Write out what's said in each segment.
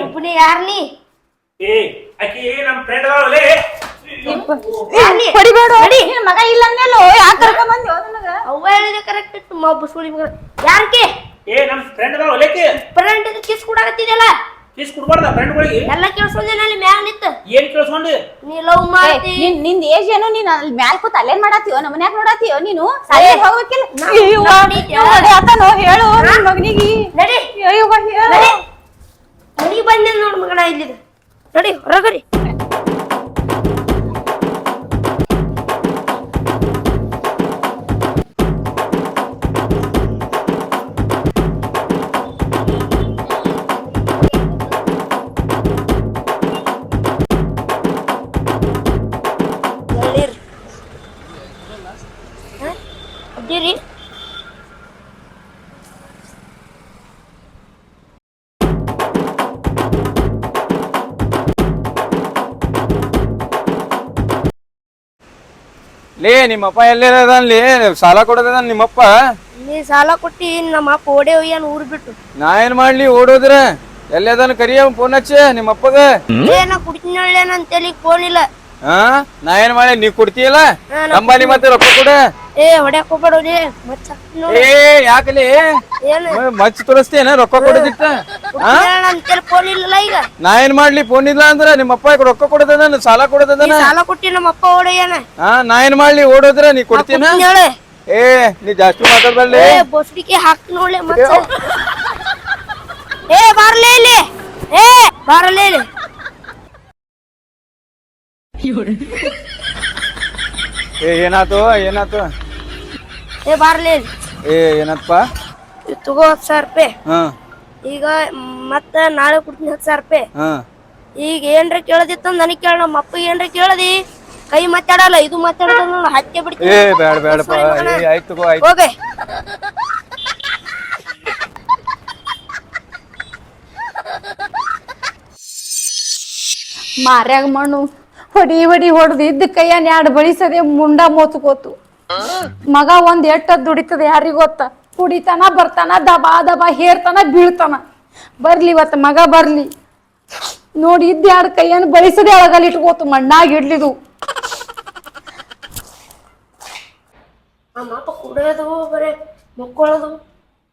ಒಬ್ಬನೇ ಯಾರ್ ನೀ ಏ ನಮ್ ಫ್ರೆಂಡ್ ಹೊಡಿಬೇಡ. ನಿನ್ ಮಗ ಇಲ್ಲ ಅಂದ್ಮೇಲೋ ಯಾಕೆ ಕರ್ಕೊಂಡ್ ನನಗ? ಅವ್ವ ಹೇಳಿದ ಕರೆಕ್ಟ್ ಇತ್ತು ಮಬ್ಬ ಸುಳಿ ಮಗ. ಯಾರ್ಕಿ? ಏ ನಮ್ ಫ್ರೆಂಡ್ ಫ್ರೆಂಡ್ ಕಿಸ್ ಕೊಡಾಕತ್ತಿದಲ್ಲ ಫೀಸ್ ಕೊಡ್ಬಾರ್ದ ಫ್ರೆಂಡ್ಗಳಿಗೆ ಎಲ್ಲ ಕೇಳಿಸ್ಕೊಂಡೆ ಅಲ್ಲಿ ಮ್ಯಾಲ ನಿಂತ. ಏನ್ ಕೇಳಿಸ್ಕೊಂಡು? ನೀ ಲವ್ ಮಾಡ್ತಿ. ನಿನ್ನಿಂದ ಏಜ್ ಏನು ನೀನ್ ಅಲ್ಲಿ ಮ್ಯಾಲ್ ಕೂತ್ ಅಲ್ಲೇನ್ ಮಾಡಾತೀಯೋ ನಮ್ಮ ಮನ್ಯಾಗ ನೋಡಾತೀಯೋ ನೀನು? ಸಾಲಿ ಹೋಗ್ಬೇಕಿಲ್ಲ? ಹೇಳು ನನ್ ಮಗನಿಗೆ. ನಡಿ. ಅಯ್ಯೋ ಹೇಳು. ನಡಿ ಬಂದಿಲ್ಲ ಬಂದೆ ನೋಡ್ ಮಗನ ಇಲ್ಲಿದ. ನೋಡಿ ಹೊರಗರಿ ಲೇ ನಿಮ್ಮಪ್ಪ ಎಲ್ಲಿ ಸಾಲ ಕೊಡೋದದ ನಿಮ್ಮಪ್ಪ? ನೀ ಸಾಲ ಕೊಟ್ಟಿ ನಮ್ಮ ಅಪ್ಪ ಓಡೇ ಒಯ್ಯಾನ ಊರ್ ಬಿಟ್ಟು. ನಾ ಏನ್ ಮಾಡ್ಲಿ ಓಡೋದ್ರ? ಎಲ್ಲದನ್ ಕರಿಯ ಫೋನ್ ಹಚ್ಚ ನಿಮ್ಮಪ್ಪಗ? ಏನ ಕುಡಿತಿನಳ್ಳೇನ ಅಂತೇಳಿ ಫೋನ್ ಇಲ್ಲ. ಹಾ ನಾ ಏನ್ ಮಾಡಿ ನೀ ಕೊಡ್ತೀಯಲ್ಲ ಅಂಬಾನಿ ಮತ್ತೆ ರೊಕ್ಕ ಕೊಡ. ಏ ಹೊಡ್ಯಾಕ್ ಹೋಗ್ಬೇಡವ್ರಿ ಮಚ್ಚ ಏ ಯಾಕಲಿ? ಮಚ್ಚ ತೋರಿಸ್ತೇನ ರೊಕ್ಕ ಕೊಡೋದಿತ್ತ? ಫೋನ್ ಇಲ್ಲ ಈಗ. ನಾ ಏನ್ ಮಾಡ್ಲಿ? ಫೋನ್ ಇಲ್ಲ ಅಂದ್ರ ನಿಮ್ಮಪ್ಪ ರೊಕ್ಕ ಕೊಡದನ? ಸಾಲ ಕೊಡದನ? ಸಾಲ ಕೊಟ್ಟಿ ನಮ್ಮ ಅಪ್ಪ ಓಡೆಯನ ಹಾ ನಾ ಏನ್ ಮಾಡ್ಲಿ? ಓಡೋದ್ರ ನೀ ಕೊಡ್ತೀನ? ಏ ನೀ ಜಾಸ್ತಿ ಮಾತಾಡ್ಬಲ್ಲೆ ಏ ಬೊಸ್ಡಿಕೆ ಹಾಕ್ ನೋಡ್ಲೆ ಮಚ್ಚ. ಏ ಬಾರ್ಲೇ ಇಲ್ಲಿ. ಏ ಬಾರಲೇ ಇಲ್ಲಿ. ಏ ಏನಾತು ಏನಾತು? ಏ ಬಾರ್ಲೇ. ಏ ಏನಪ್ಪ? ಇದ್ ತಗೋ ಹತ್ತು ಸಾವಿರ ರೂಪಾಯಿ. ಹಾ. ಈಗ ಮತ್ತೆ ನಾಳೆ ಕೊಡ್ತೀನಿ ಹತ್ತು ಸಾವಿರ ರೂಪಾಯಿ. ಹಾ. ಈಗ ಏನ್ರ ಕೇಳದಿತ್ತು ನನಗೆ ಕೇಳ ನಮ್ಮ ಅಪ್ಪ ಏನ್ರ ಕೇಳದಿ? ಕೈ ಮಾತಾಡಲ್ಲ ಇದು ಮಾತಾಡೋದು ನಾನು ಹತ್ತೆ ಏ ಬಿಡ್ತೀನಿ ಬೇಡ ಬೇಡಪ್ಪ. ಏ ಆಯ್ತು ತಗೋ ಆಯ್ತು. ಹೋಗೆ. ಮಾರ್ಯಾಗ ಮಣ್ಣು. ಹೊಡಿ ಹೊಡಿ ಹೊಡೆದು ಇದ್ದ ಕೈಯನ್ ಎರಡು ಬಳಿಸದೆ ಮುಂಡ ಮೋತ್ಕೋತು. ಮಗ ಒಂದ್ ಎಟ್ಟ ದುಡಿತದ ಯಾರಿಗ ಗೊತ್ತ? ಕುಡಿತಾನ ಬರ್ತಾನ ದಬಾ ದಬಾ ಹೇರ್ತಾನ ಬೀಳ್ತಾನ. ಬರ್ಲಿ ಇವತ್ತು ಮಗ ಬರ್ಲಿ. ನೋಡಿ ಇದ್ದ ಎರಡು ಕೈಯನ್ ಬಳಿಸದೆ ಒಳಗಲ್ಲಿ ಇಟ್ಕೋತು ಮಣ್ಣಾಗ ಇಡ್ಲಿದು. ನಮ್ಮ ಅಪ್ಪ ಕುಡಿಯೋದು ಬರೇ ಮಕ್ಕೊಳ್ಳೋದು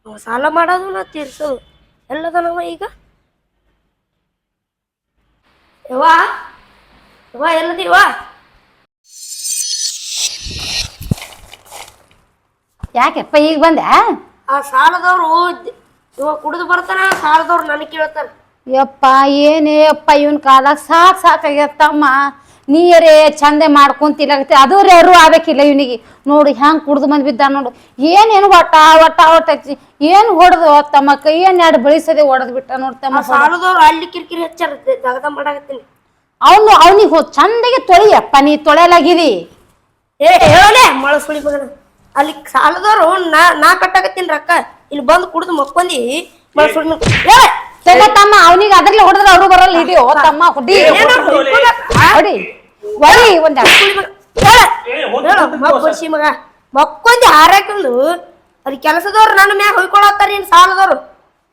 ಅವ ಸಾಲ ಮಾಡೋದು ನಾ ತೀರ್ಸೋದು. ಎಲ್ಲದ ನಮ್ಮ ಈಗ? ಯವ್ವ? ಯವ್ವ ಎಲ್ಲದೀವ ಯಾಕೆಪ್ಪ ಈಗ ಬಂದೆ ಆ? ಸಾಲದವರು ಇವ ಕುಡಿದು ಬರ್ತಾನ ಸಾಲದವ್ರು ನನಗೆ ಕೇಳ್ತಾರ ಯಪ್ಪ ಏನೇ ಅಪ್ಪ ಇವನ್ ಕಾಲಾಗ ಸಾಕ್ ಸಾಕಾಗ್ಯತ್ತಮ್ಮ ನೀರೇ ಚಂದೆ ಮಾಡ್ಕೊಂತಿಲ್ಲ ಅದು ರೇರು ಆಗ್ಬೇಕಿಲ್ಲ ಇವನಿಗೆ. ನೋಡು ಹೆಂಗ್ ಕುಡ್ದು ಬಂದ್ ಬಿದ್ದ ನೋಡು. ಏನೇನು ಒಟ್ಟ ಒಟ್ಟ ಒಟ್ಟ ಏನು ಏನ್ ಹೊಡೆದು ತಮ್ಮ ಕೈಯನ್ನ ಎರಡು ಬಳಿಸದೆ ಹೊಡೆದ್ ಬಿಟ್ಟ ನೋಡ್ತಮ್ಮ ಸಾಲದವ್ರು ಅಲ್ಲಿ ಕಿರಿಕಿರಿ ಹೆಚ್ಚಾರ ಜಗದ ಮಾಡಾಕತ್ತೀನಿ. ಅವನು ಅವನಿಗೆ ಚಂದಗೆ ತೊಳಿಯಪ್ಪ ನೀ ತೊಳೆಯಲಾಗಿದಿ. ಏ ಹೇಳಲೆ ಮಳ ಸುಳಿ ಮಗನ. ಅಲ್ಲಿ ಸಾಲದವರು ನಾ ನಾ ಕಟ್ಟಾಕತ್ತೀನಿ ರೊಕ್ಕ. ಇಲ್ಲಿ ಬಂದು ಕುಡಿದು ಮಕ್ಕೊಂದಿ ಮಳ ಸುಳಿ ಮಗ ತಗೋ ತಮ್ಮ ಅವನಿಗೆ ಅದ್ರಲ್ಲಿ ಹೊಡೆದ್ರೆ ಅವರು ಬರಲ್ಲ ಓ ತಮ್ಮ ಹುಡಿ. ಹೊಡಿ ಹೊಡಿ ಒಂದ ಸುಳಿ ಮಗ ಮಕ್ಕೊಂದಿ ಹಾರಾಕಂದು ಅಲ್ಲಿ ಕೆಲಸದವ್ರು ನನ್ನ ಮ್ಯಾಗ ಹೊಯ್ಕೊಳತ್ತಾರ ಏನ್ ಸಾಲದವ್ರು?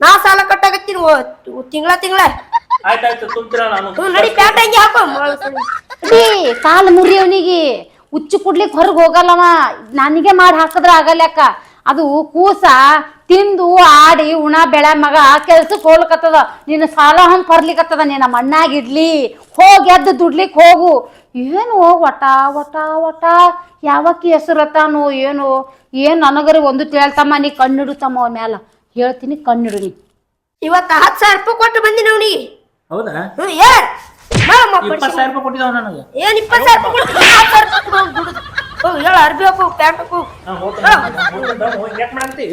ನಾ ಸಾಲ ಕಟ್ಟಾಕತ್ತೀನಿ ತಿಂಗಳ ತಿಂಗಳ. ಆಯ್ತಾಯ್ತು ತುಂಬ್ತೀರ ನಾನು. ಹ್ಞೂ ನಡಿ ಪ್ಯಾಂಟ್ ಹಂಗೆ ಹಾಕೋ. ಮಳ ಸುಳಿ ರೀ ಕಾಲು ಮುರಿ ಅವನಿಗೆ ಉಚ್ಚು ಕುಡ್ಲಿಕ್ ಹೊರಗೆ ಹೋಗಲ್ಲವ. ನನಗೆ ಮಾಡಿ ಹಾಕಿದ್ರೆ ಆಗಲ್ಲಕ್ಕ ಅದು ಕೂಸ ತಿಂದು ಆಡಿ ಉಣ ಬೆಳೆ ಮಗ ಕೆಲ್ಸಕ್ಕೆ ಹೋಗ್ಲಿಕತ್ತದ. ನಿನ್ನ ಸಾಲ ಹಂಗೆ ಬರ್ಲಿಕತ್ತದ ನಿನ್ನ ಮಣ್ಣಾಗಿಡ್ಲಿ ಹೋಗಿ ಎದ್ದು ದುಡ್ಲಿಕ್ ಹೋಗು. ಏನು ಒಟ ಒಟ ಒಟ ಯಾವಕ್ಕಿ ಹೆಸರತ್ತಾನು ಏನು. ಏನು ನನಗರಿ ಒಂದು ತಿಳ್ತಮ್ಮ ನೀ ಕಣ್ಣಿಡು ತಮ್ಮ ಅವನ ಮ್ಯಾಲ. ಹೇಳ್ತೀನಿ ಕಣ್ಣಿಡು ನೀ. ಇವತ್ತು ಹತ್ತು ಸಾವಿರ ರೂಪಾಯಿ ಕೊಟ್ಟು ಬಂದಿನಿ ಅವನಿಗೆ. ಹೌದಾ? ಹ್ಞೂ ಹೇಳ ಇಪ್ಪತ್ತು ಸಾವಿರ ರೂಪಾಯಿ ಕೊಟ್ಟಿದ್ದಾವ ನನಗೆ. ಏನ್ ಇಪ್ಪತ್ತು ಸಾವಿರ ರೂಪಾಯಿ ಕೊಡು, ಹತ್ತು ಸಾವಿರ ರೂಪಾಯಿ ಕೊಡು, ದುಡ್ದು. ಹೋಗು ಹೇಳ ಅರ್ಬಿ ಹಾಕು ಪ್ಯಾಂಟ್ ಹಾಕು. ಹೋಗ್ತೀನಿ ಯಾಕೆ ಮಾಡಂತಿ?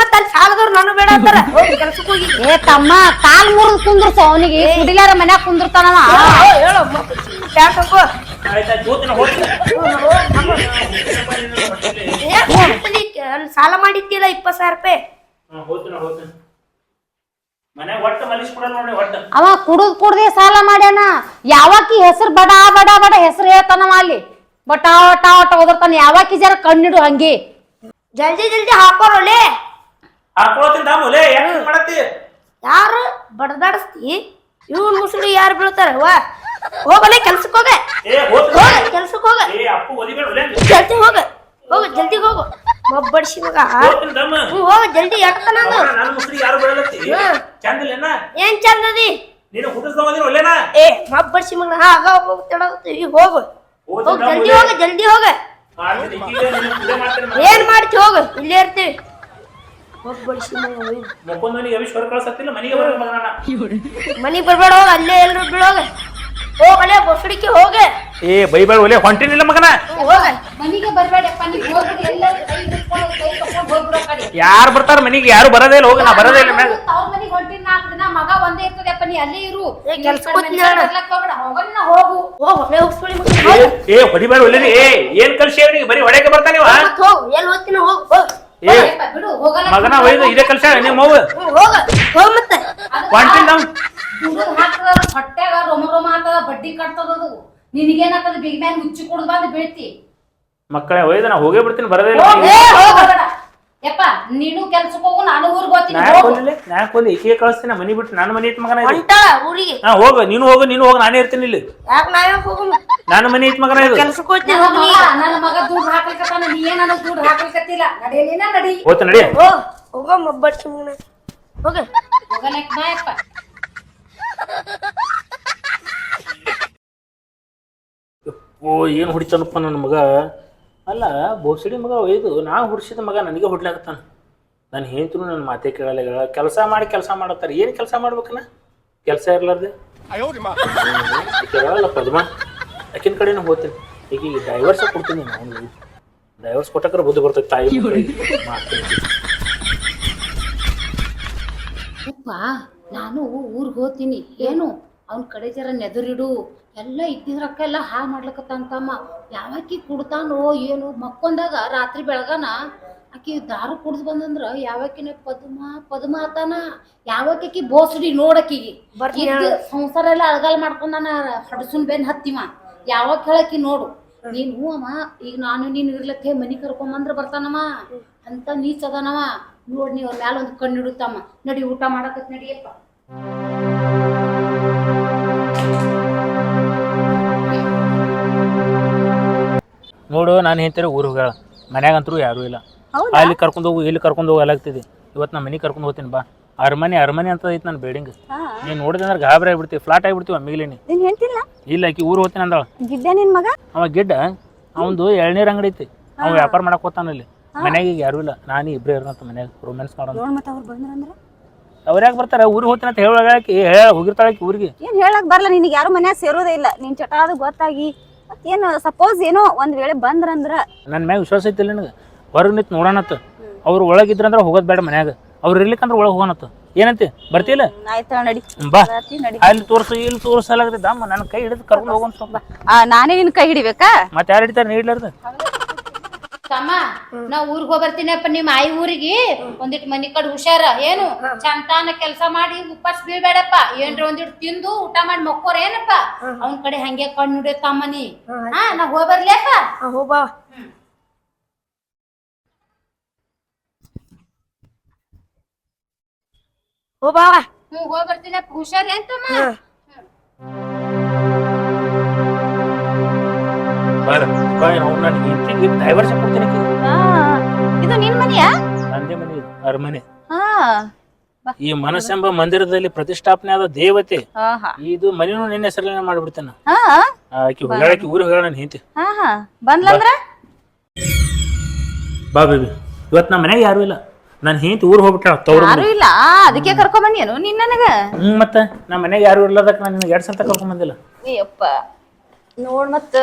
ಮತ್ತೆ ಅಲ್ಲಿ ಸಾಲದವ್ರು ನಾನು ಬೇಡ ಅಂತಾರ. ಹೋಗಿ ಕೆಲ್ಸಕ್ಕೆ ಹೋಗಿ. ಏ ತಮ್ಮ ಕಾಲ್ ಮುರಿದು ಕುಂದ್ರಸ ಅವನಿಗೆ ಕುಡಿಲಾರ ಮನ್ಯಾಗ ಕುಂದಿರ್ತಾನವ ಹೇಳು ಪ್ಯಾಂಟ್ ಹಾಕು. ಆಯ್ತಾಯ್ತು ಹೋಗ್ತೀನಿ ಹೋಗ್ತೀನಿ ಏನ್ ಮಾಡ್ತೀನಿ? ಅಲ್ಲಿ ಸಾಲ ಮಾಡಿದ್ದಿಲ್ಲ ಇಪ್ಪತ್ತು ಸಾವಿರ ರೂಪಾಯಿ. ಹಾ, ಹೋಗ್ತೀನಿ ಹೋಗ್ತೀನಿ ಮನ್ಯಾಗ ಒಟ್ಟು ಮಲಿಸ್ ಕೊಡ ನೋಡಿ ಒಟ್ಟು ಅವ ಕುಡದ್ ಕುಡ್ದೆ ಸಾಲ ಮಾಡ್ಯಾನ. ಯಾವಾಕಿ ಹೆಸರು ಬಡ ಬಡ ಬಡ ಹೆಸರು ಹೇಳ್ತಾನವ ಅಲ್ಲಿ. ಬಟ ಒಟ ಒಟ ಓದರ್ತಾನ ಯಾವಾಕಿ ಜರ ಕಣ್ಣಿಡು ಹಂಗೆ. ಜಲ್ದಿ ಜಲ್ದಿ ಹಾಕೋರೊಲೆ ಯಾರು ಬಡದಾಡಿಸ್ತಿ? ಇವನ್ ಮುಸುಳಿ ಯಾರು ಬೀಳ್ತಾರ? ಹೋಗಲಿ ಕೆಲ್ಸಕ್ಕೆ ಹೋಗ. ಏ ಹೋಗ್ ಹೋಗ ಕೆಲ್ಸಕ್ಕೆ ಹೋಗ. ಏ ಅಪ್ಪು ಒದಿಬೇಡ ಒಲೆ ಜಲ್ದಿ ಹೋಗ. ಹೋಗ ಜಲ್ದಿ ಹೋಗು. ಮಬ್ಬಡಿಸಿ ಮಗ ಹೋಗ್ತೀನಿ ಹ್ಞೂ ಹೋಗ ಜಲ್ದಿ ನಾನು? ನನ್ನ ಮುಸ್ರಿ ಯಾರು ಬರಲತ್ತಿ. ಚಂದಿಲ್ಲೇನ ಏನ್ ಚಂದದಿ ನೀನು ಒಲ್ಲೇನ? ಏ ಮಬ್ಬಡಿಸಿ ಮಗ ಹಾ ಆಗ ಹೋಗು ಹೋಗ್ ಜಲ್ದಿ ಹೋಗ. ಜಲ್ದಿ ಹೋಗ. ಏನ್ ಮಾಡ್ತಿ ಹೋಗು ಇಲ್ಲೇ ಇರ್ತೀವಿ ಮಬ್ಬಡಿಸಿ ಮಗ ಕಳ್ಸತ್ತಿಲ್ಲ ಮನೆಗೆ ಮನಿಗ್ ಬರ್ಬೇಡ ಹೋಗ ಅಲ್ಲೇ ಎಲ್ರು ಬೀಳೋಗ ಹೋಗಲೇ ಬೊಸಡಿಕೆ ಹೋಗೆ. ಏ ಬೈಬೇಡ ಒಲೆ ಹೊಂಟಿನಿಲ್ಲ ಮಗನ. ಹೋಗ. ಮನಿಗೆ ಬರಬೇಡಪ್ಪ ನೀ ಹೋಗ್ಬಿಡಿ ಎಲ್ಲರೂ ಕೈ ಹಿಡ್ಕೊಂಡು ಕೈ ತಗೊಂಡ್ ಹೋಗ್ಬಿಡೋ ಕಡೆ. ಯಾರು ಬರ್ತಾರ ಮನಿಗೆ? ಯಾರು ಬರದೇ ಇಲ್ಲ ಹೋಗ ನಾ ಬರೋದೇ ಇಲ್ಲ ಮ್ಯಾಗ. ತವ್ರ ಮನಿಗೆ ಹೊಂಟಿನ ನಾಲ್ಕು ದಿನ ಮಗ ಒಂದೇ ಇರ್ತದಪ್ಪ ನೀ ಅಲ್ಲೇ ಇರು. ಹೋಗ್ಬೇಡ ಹೋಗಲ್ಲ ಹೋಗು. ಹೋಗ್ ಹೊಳೆ ಏ, ಏ ಹೊಡಿಬೇಡ ಒಲೆ ಏ ಏನ್ ಕಲ್ಸಿ ಅವ್ನಿಗೆ? ಬರೀ ಹೊಡೆಯಕ್ಕೆ ಬರ್ತಾನೆ ಇವ ಹೋಗ್ ಎಲ್ಲಿ ಹೋಗ್ತೀನಿ ಹೋಗ್ ಹೋಗ್. ಏ ಬಿಡು ಹೋಗಲ್ಲ. ಮಗನ ಒಯ್ದು ಇದೇ ಕಲ್ಸ ನಿಮ್ಮ ಹ್ಞೂ, ಹೋಗ ಮತ್ತೆ. ಹೊಂಟಿನ ನಾವು ದುಡ್ಡು ಹಾಕ್ತದ ಹೊಟ್ಯಾಗ ರೋಮ ರೋಮ ಆಗ್ತದ ಬಡ್ಡಿ ಕಟ್ತದದು ನಿನಗೇನಾಗ್ತದ ಬಿಗ್ ಮ್ಯಾನ್ ಮುಚ್ಚಿ ಕುಡ್ದು ಬಂದು ಬೀಳ್ತಿ. ಮಕ್ಕಳೇ ಒಯ್ದು ನಾ ಹೋಗೇ ಬಿಡ್ತೀನಿ ಬರದೇ ಇಲ್ಲ. ಏ, ಹೋಗ್ಬೇಡ. ಯಪ್ಪ ನೀನು ಕೆಲ್ಸಕ್ಕೆ ಹೋಗು ನಾನು ಊರಿಗೆ ಹೋಗ್ತೀನಿ ನಾ ಹೋಗು. ಕೊಲ್ಲಿ ನಾ ಕೊಲ್ಲಿ ಈಕೆ ಕಳಿಸ್ತೀನಿ ಮನಿ ಬಿಟ್ಟು ನಾನು ಮನಿ ಐತ್ ಮಗನ ಇದು. ಹೊಂಟಾಳ ಊರಿಗೆ. ಹಾ ಹೋಗು ನೀನು ಹೋಗು ನೀನು ಹೋಗ ನಾನೇ ಇರ್ತೀನಿ ಇಲ್ಲಿ. ಯಾಕೆ ನಾ ಹೋಗಮ್ಮ ನಾನು ಮನಿ ಐತ್ ಮಗನ ಇದು. ಕೆಲ್ಸಕ್ಕೆ ಹೋಗ್ತೀನಿ ನನ್ನ ಮಗ ನನ್ನ ಮಗ ದುಡ್ಡು ಹಾಕ್ಲಿಕತ್ತಾನ ನೀ ಏನ್ ನನಗ್ ದುಡ್ಡು ಹಾಕ್ಲಿಕತ್ತಿಲ್ಲ. ನಡೆಯಲಿನ ನಡಿ. ಹೋತ ನಡಿ. ಹೋಗ್ ಹೋಗ ಮಬ್ಬಡಿಸಿ ಮಗನ. ಹೋಗ. ಹೋಗಲಕ್ ಬಾಯಪ್ಪ ಓ ಏನು ಹೊಡಿತಾನಪ್ಪ ನನ್ನ ಮಗ? ಅಲ್ಲ ಬೋಸಡಿ ಮಗ ಒಯ್ದು ನಾ ಹುಡ್ಸಿದ ಮಗ ನನಗೆ ಹೊಡ್ಲಾಗತ್ತಾನ ನಾನು ಹೇಳ್ತೀನಿ ನನ್ನ ಮಾತೇ ಕೇಳಲ್ಲ ಕೆಲಸ ಮಾಡಿ ಕೆಲಸ ಮಾಡತ್ತಾರೆ. ಏನು ಕೆಲಸ ಮಾಡ್ಬೇಕನ? ಕೆಲಸ ಇರ್ಲಾರ್ದೆ. ಕೇಳಲ್ಲ ಪದ್ಮ. ಆಕಿನ ಕಡೆನೂ ಹೋಗ್ತೀನಿ. ಈಗ ಡೈವರ್ಸ್ ಕೊಡ್ತೀನಿ ನಾನು. ಡೈವರ್ಸ್ ಕೊಟ್ಟಕ್ರೆ ಬುದ್ಧಿ ಬರ್ತೈತೆ ತಾಯಿ. ಮಾಡ್ತೀನಿ. ನಾನು ಊರಿಗೆ ಹೋಗ್ತೀನಿ. ಏನು? ಅವನ ಕಡೆ ಜರ ನೆದರಿಡು. ಎಲ್ಲ ಇದ್ದಿದ್ ರೊಕ್ಕ ಎಲ್ಲ ಹಾ ಮಾಡ್ಲಕತ್ತಂತಮ್ಮ ಯಾವಾಕಿ ಕುಡ್ತಾನೋ ಏನು ಮಕ್ಕೊಂದಾಗ ರಾತ್ರಿ ಬೆಳಗಾನ ಆಕಿ ದಾರು ಕುಡ್ದು ಬಂದಂದ್ರ ಯಾವಾಕಿನ ಪದ್ಮ ಪದ್ಮ ಆತಾನ. ಯಾವಾಕಿ ಬೋಸಡಿ ನೋಡಕಿ ಬರ್ತೀನಿ ಇದ್ದ ಸಂಸಾರ ಎಲ್ಲ ಅಳಗಾಲ ಮಾಡ್ಕೊಂಡಾನ ಹಡಸುನ್ ಬೆನ್ ಹತ್ತಿಮ ಯಾವಾಗ ಹೇಳಕಿ ನೋಡು. ನೀನು ಅಮ್ಮ ಈಗ ನಾನು ನೀನು ಇರ್ಲಕ್ಕೆ ಮನಿ ಕರ್ಕೊಂಬಂದ್ರ ಬರ್ತಾನಮ್ಮ. ಅಂತ ನೀಚ್ ಅದಾನವ. ನೋಡ್ ನೀವ್ ಮ್ಯಾಲ ಒಂದು ಕಣ್ಣು ಇಡುತ್ತಮ್ಮ. ನಡಿ ಊಟ ಮಾಡಕತ್ ನಡಿಯಪ್ಪ ನೋಡು ನಾನು ಹೇಳ್ತಾರೆ ಊರು ಹೋಗ್ಯಾಳ ಮನ್ಯಾಗಂತರೂ ಯಾರೂ ಇಲ್ಲ. ಅಲ್ಲಿ ಕರ್ಕೊಂಡು ಹೋಗು ಇಲ್ಲಿ ಕರ್ಕೊಂಡು ಹೋಗಿ ಅಲ್ಲಾಗ್ತಿದ್ದೆ ಇವತ್ತು ನಮ್ಮ ಮನೆ ಕರ್ಕೊಂಡು ಹೋಗ್ತೀನಿ ಬಾ. ಅರಮನೆ ಅರಮನೆ ಅಂತ ಐತೆ ನನ್ನ ಬಿಲ್ಡಿಂಗ್ ನೀನು ನೋಡಿದೆ ಅಂದ್ರೆ ಗಾಬರಿ ಆಗಿಬಿಡ್ತೀವಿ ಫ್ಲಾಟ್ ಆಗಿಬಿಡ್ತೀವಿ ಅಮ್ಮಿಗ್ಲೇನಿ ನೀನ್ ಹೇಳ್ತಿಲ್ಲ ಇಲ್ಲ ಆಕಿ ಊರು ಹೋಗ್ತೀನಿ ಅಂದಾಳ. ಗಿಡ್ಡ ನಿನ್ ಮಗ? ಅವ ಗಿಡ್ಡ ಅವಂದು ಎಳ್ನೀರ್ ಅಂಗಡಿ ಐತಿ. ಅವ ವ್ಯಾಪಾರ ಮಾಡಕ್ ಹೋಗ್ತಾನ ಇಲ್ಲಿ ಮನ್ಯಾಗ ಈಗ ಯಾರೂ ಇಲ್ಲ. ನಾನು ಇಬ್ಬರೇ ಇರೋಂತ ಮನ್ಯಾಗ ರೊಮ್ಯಾನ್ಸ್ ಮಾಡೋಣ ನೋಡ್ ಮತ್ತೆ ಅವ್ರು ಬಂದ್ರಂದ್ರ ಅವ್ರು ಯಾಕೆ ಬರ್ತಾರೆ? ಊರಿಗೆ ಹೋಗ್ತೀನಿ ಅಂತ ಹೇಳಾಕಿ ಹೇಳ ಹೋಗಿರ್ತಾಳಕಿ ಊರಿಗೆ. ಏನ್ ಹೇಳಕ್ ಬರಲ್ಲ ನಿನಗೆ ಯಾರು ಮನ್ಯಾಗ ಸೇರೋದೇ ಇಲ್ಲ. ನಿನ್ ಚಟ ಅದು ಗೊತ್ತಾಗಿ ಮತ್ತೇನು ಸಪೋಸ್ ಏನೋ ಒಂದ್ ವೇಳೆ ಬಂದ್ರಂದ್ರ ನನ್ನ ಮ್ಯಾಗ ವಿಶ್ವಾಸ ಐತಿಲ್ಲ ನನಗೆ. ಹೊರಗೆ ನಿಂತು ನೋಡೋಣತ್ತ ಅವ್ರು ಒಳಗಿದ್ರಂದ್ರೆ ಹೋಗೋದು ಬೇಡ ಮನ್ಯಾಗ. ಅವ್ರು ಇರ್ಲಿಕ್ಕಂದ್ರ ಒಳಗೆ ಹೋಗೋಣತ್ತ ಏನಂತಿ? ಬರ್ತಿಲ್ಲ? ಆಯ್ತಾ ನಡಿ. ಬಾ. ಬರ್ತೀನಿ, ನಡಿ. ಅಲ್ಲಿ ತೋರ್ಸು ಇಲ್ಲಿ ತೋರ್ಸಲಾಗತ್ತೆ ದಮ್ಮ ನನ್ನ ಕೈ ಹಿಡಿದು ಕರ್ಕೊಂಡು ಹೋಗೋಣ ಸ್ವಲ್ಪ. ಆ, ನಾನೇ ನಿನ್ ಕೈ ಹಿಡಿಬೇಕಾ? ಮತ್ತೆ ಯಾರು ಹಿಡಿತಾರೆ? ನೀಡ್ಲಾರ್ದು ತಮ್ಮ ನಾ ಊರಿಗೆ ಹೋಗ್ಬರ್ತೀನಪ್ಪ ನಿಮ್ ಆಯಿ ಊರಿಗೆ. ಒಂದಿಟ್ಟು ಮನಿ ಕಡೆ ಹುಷಾರ ಏನು? ಚಂತಾನ ಕೆಲಸ ಮಾಡಿ ಉಪ್ಪಾಸ್ ಬೀಳ್ಬೇಡಪ್ಪ. ಏನ್ರ ಒಂದಿಟ್ಟು ತಿಂದು ಊಟ ಮಾಡಿ ಮಕ್ಕೋರ ಏನಪ್ಪ? ಅವನ್ ಕಡೆ ಹಂಗೆ ಕಣ್ ಹಿಡಿಯತ್ತಮ್ಮ ತಮ್ಮನಿ. ಹಾ ನಾ ಹೋಗ್ಬರ್ಲಿಯಪ್ಪ ಹೋಗ್ಬಾ ಹೋಗ್ಬಾ ಹ್ಞೂ ಹೋಗಿ ಬರ್ತೀನಪ್ಪ ಹುಷಾರ್ ಎಂತಮ್ಮ ಬರ. ನಾವು ನನಗೆ ಹೆಂಡತಿಗೆ ಡೈವರ್ಸ್ ಕೊಡ್ತೀನಿ ಆಕಿಗೆ. ಆ, ಇದು ನಿನ್ ಮನಿಯಾ? ನಂದೇ ಮನೆ ಇದು, ಅರಮನೆ. ಹಾ. ಈ ಮನಸ್ಸೆಂಬ ಮಂದಿರದಲ್ಲಿ ಪ್ರತಿಷ್ಠಾಪನೆ ಆದ ದೇವತೆ ಇದು ಮನೆನೂ ನಿನ್ನ ಹೆಸರಲ್ಲೇ ಮಾಡ್ಬಿಡ್ತಾನ. ಆಕಿ ಹೋಗಾಳಕಿ ಊರು ಹೊಗಳ ನನ್ನ ಹೆಂಡತಿ. ಬಂದ್ಲಂದ್ರ? ಬಾ ಬೇಬಿ ಇವತ್ತು ನಮ್ಮ ಮನೆಗೆ ಯಾರು ಇಲ್ಲ. ನನ್ನ ಹೆಂಡತಿ ಊರು ಹೋಗ್ಬಿಟ್ಟಾಳ ತವ್ರು ಯಾರು ಇಲ್ಲ? ಅದಕ್ಕೆ ಕರ್ಕೊಂಡ್ ಬಂದೇನು ನಿನ್ನ ನನಗ? ಮತ್ತೆ ನಮ್ಮ ಮನೆಗೆ ಯಾರು ಇರ್ಲದಕ್ಕೆ ನಾನು ನಿನಗೆ ಎರಡು ಸಲ ಕರ್ಕೊಂಡ್ ಬಂದಿಲ್ಲ. ಅಯ್ಯಪ್ಪ ನೋಡ್ ಮತ್ತ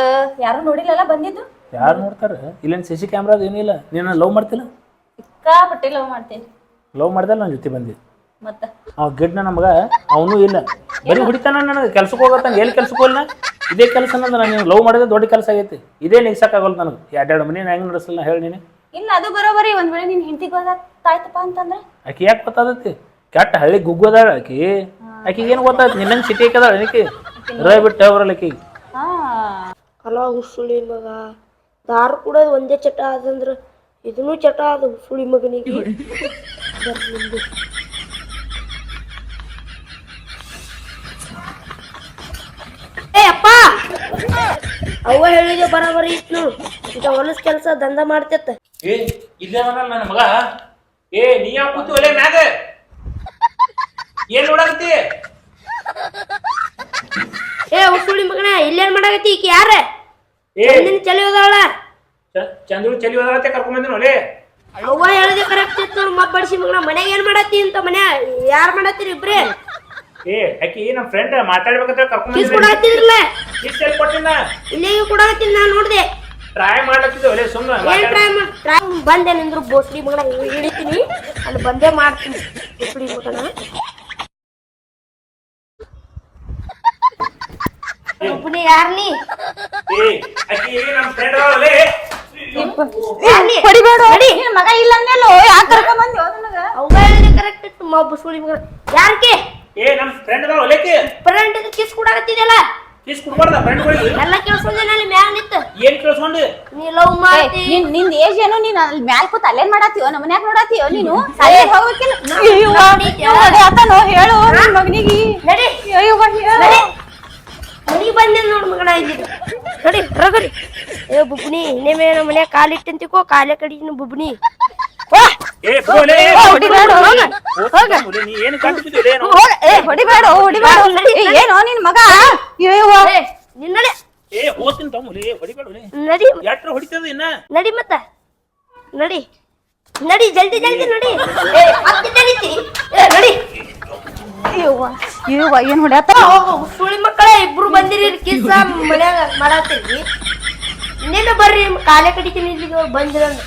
ಯಾರು ನೋಡಿಲ್ಲಲ್ಲ ಬಂದಿದ್ದು? ಯಾರು ನೋಡ್ತಾರೆ? ಇಲ್ಲೇನು ಸಿ ಸಿ ಕ್ಯಾಮ್ರಾದ ಏನಿಲ್ಲ ನೀನು ಲವ್ ಮಾಡ್ತಿಲ್ಲ? ಸಿಕ್ಕಾಪಟ್ಟೆ ಲವ್ ಮಾಡ್ತೀನಿ ಲವ್ ಮಾಡ್ದಲ್ಲ ನನ್ನ ಜೊತೆ ಬಂದಿ. ಮತ್ತ? ಅವ ಗಿಡ್ನ ನಮಗ ಅವನು ಇಲ್ಲ. ಬರೀ ಹುಡಿತಾನ ನನಗೆ. ಕೆಲ್ಸಕ್ಕೆ ಹೋಗತ್ತಾನ ಎಲ್ಲಿ ಕೆಲ್ಸಕ್ಕೆ ಹೋಗಲ್ಲ ಇದೇ ಕೆಲಸ ಅಂದ್ರೆ ನಾನು ಲವ್ ಮಾಡಿದ್ರೆ ದೊಡ್ಡ ಕೆಲಸ ಆಗೈತಿ. ಇದೇ ನಿಗ್ಸಕ್ಕಾಗಲ್ಲ ನನಗೆ. ಎರಡೆರಡು ಮನೆ ಹೆಂಗೆ ನಡೆಸಲ್ಲ ಹೇಳಿ ನೀನು ಇಲ್ಲ ಅದು ಬರೋಬರಿ. ಒಂದ್ ವೇಳೆ ನಿನ್ ಹೆಂಡತಿ ಗೊತ್ತಾಯ್ತಪ್ಪ ಅಂತಂದ್ರೆ? ಆಕಿ ಯಾಕೆ ಗೊತ್ತಾದತಿ? ಕೆಟ್ಟ ಹಳ್ಳಿ ಗುಗ್ಗೋದಾಳ ಆಕಿ. ಆಕಿಗೆ ಏನು ಗೊತ್ತಾಯ್ತು ನಿನ್ನ ಸಿಟಿ ಹಾಕದಾಳ ಏನಕ್ಕೆ? ರೈ ಬಿಟ್ಟು ಬರಲ್ಲ ಆಕಿಗೆ ಪಲಾವ್ ಹುಸುಳಿ ಮಗ. ದಾರ ಕೂಡ ಒಂದೇ ಚಟ ಆದಂದ್ರ ಇದನ್ನೂ ಚಟ ಆದ ಹುಸುಳಿ ಮಗನಿಗೆ. ಬರ್ಲಿಂದು ಅಪ್ಪ! ಅವ್ವ ಹೇಳಿದ ಬರಾಬರಿ ಇತ್ತು ಇದು ಹೊಲಸ್ ಕೆಲಸ ದಂಧ ಮಾಡ್ತೈತ. ಏ ಇಲ್ಲೇ ನನ್ನ ಮಗ? ಏ ನೀ ಯಾವ ಕೂತು ಒಲೆ ಮ್ಯಾಗ? ಏನ್ ನೋಡಂತಿ ಉಸುಳಿ ಮಗನ ಇಲ್ಲೇನ್ ಮಾಡಾಕತ್ತಿ ಈಕಿ ಯಾರ? ಏ. ಚಲಿ ಹೋದವಳ ಚ- ಚಂದ್ರು ಚಲಿ ಹೋದತ್ತೆ ಕರ್ಕೊಂಡ್ ಬಂದಿನ ಒಲೆ ಅವ್ವ ಹೇಳಿದೆ ಕರೆಕ್ಟ್ ಇತ್ತು ನೋಡ್ ಮಬ್ಬಡಿಸಿ ಮಗನ ಮನ್ಯಾಗ ಏನ್ ಮಾಡತ್ತಿ ಅಂತ ಮನೆ ಯಾರ್ ಮಾಡತ್ತೀರಿ ಇಬ್ರೇ? ಏ ಆಕಿ ನಮ್ಮ ಫ್ರೆಂಡ್ ಮಾತಾಡ್ಬೇಕಂತ ಕರ್ಕೊಂಡ್ ಕಿಸ್ ಬಂದಿನ ಕೊಡಾಕತ್ತಿದ್ರಲ್ಲ ಇಷ್ಟ ಕೊಟ್ಟಿನ ಇಲ್ಲೇ ಕೊಡಾಕತ್ತೀನಿ ನಾ ನೋಡ್ದೆ. ಟ್ರೈ ಮಾಡ್ಲತ್ತಿದ್ದೆ ಒಲೆ ಏನ್ ಟ್ರೈ ಟ್ರೈ ಬಂದೆ ನಿಂದ್ರು ಬೋಸ್ಡಿ ಮಗನ ಹಿಡಿತೀನಿ ಅಲ್ಲಿ ಬಂದೇ ಮಾಡ್ತೀನಿ. ಬೋಸ್ಡಿ ಮಗನ. ಒಬ್ಬನೇ ಯಾರ್ನಿ? ಏ ಆಕಿ ನಮ್ಮ ಫ್ರೆಂಡ್ ಒಲೆ ಯಾರ್ನಿ? ಹೊಡಿಬೇಡ. ನಡಿ. ನಿನ್ ಮಗ ಇಲ್ಲ ಅಂದೆಲ್ಲೋ ಯಾಕೆ ಕರ್ಕೊಂಡ್ ನನಗ? ಕರೆಕ್ಟ್ ಇತ್ತು ಮಬ್ಬ ಸುಳಿ ಯಾರ್ಕೆ? ಏ ನಮ್ಮ ಫ್ರೆಂಡ್ ಅದಾವ ಒಲೆಕ್ಕೆ ಫ್ರೆಂಡ್ ಕಿಸ್ ಕೊಡಾಕತ್ತಿದಲ್ಲ ಕಿಸ್ ಕೊಡ್ಬಾರ್ದ ಫ್ರೆಂಡ್ಗಳಿಗೆ ಎಲ್ಲ ಕೇಳಿಸ್ಕೊಂಡೆ ಅಲ್ಲಿ ಮ್ಯಾಗ ನಿಂತ. ಏನ್ ಕೇಳಿಸ್ಕೊಂಡು? ನೀ ಲವ್ ಮಾಡ್ತಿ. ನಿನ್ನಿಂದ ಏಜ್ ಏನು? ನೀನ್ ಅಲ್ಲಿ ಮ್ಯಾಲ್ ಕೂತ್ ಅಲ್ಲೇನ್ ಮಾಡಾತಿಯೋ ನಮ್ಮ ಮನ್ಯಾಗ ನೋಡಾತಿಯೋ ನೀನು? ಹೋಗ್ಬೇಕಿಲ್ಲ? ನೋಡಿ ಹೇಳು ನಿನ್ ಮಗನಿಗೆ. ನಡಿ. ಅಯ್ಯವ್ವ, ಹೇಳು. ಬಂದೆ ನೋಡ್ ಮಗನ ಇಲ್ಲಿ. ನೋಡಿ ರಗರಿ ಏ ಬುಬ್ನಿ ಇನ್ನೇಮೇ ನಮ್ಮ ಮನ್ಯಾಗ ಕಾಲಿಟ್ಟಂತಿಕೋ ಕಾಲೇ ಕಡಿನ ಬುಬ್ನಿ ಏ ಬಿಡು ಒಲೆ, ಏ, ಹೊಡಿಬೇಡ, ಹೋಗ. ಹೋಗ್. ಒಲೆ, ನೀ ಏನು ಏ ಹೊಡಿಬೇಡ ಹೊಡಿಬೇಡ ಏ, ಏನೋ ನಿನ್ ಮಗ. ಏ ಹೋಗ್ತೀನಿ ಹೊಡಿಬೇಡ ನಡಿ. ಎಟ್ರ ಹೊಡಿತದ ಇನ್ನ? ನಡಿ ಮತ್ತ. ನಡಿ. ನಡಿ ಜಲ್ದಿ ಜಲ್ದಿ ನಡಿ. ಏ ನಡಿ ಏ ನಡಿ. ಅಯ್ಯವ್ವ ಅಯ್ಯವ್ವ ಏನ್ ಹೊಡ್ಯಾತ ಸುಳಿ ಮಕ್ಕಳ ಇಬ್ರು ಬಂದಿರಿ ಕಿಸ್ಸ ಮನ್ಯಾಗ ಮಾಡತ್ತೀವಿ ಇನ್ನೇನ ಬರ್ರಿ ಕಾಲೇ ಕಡಿತೀನಿ ಇಲ್ಲಿಗೆ ಬಂದಿರಂದ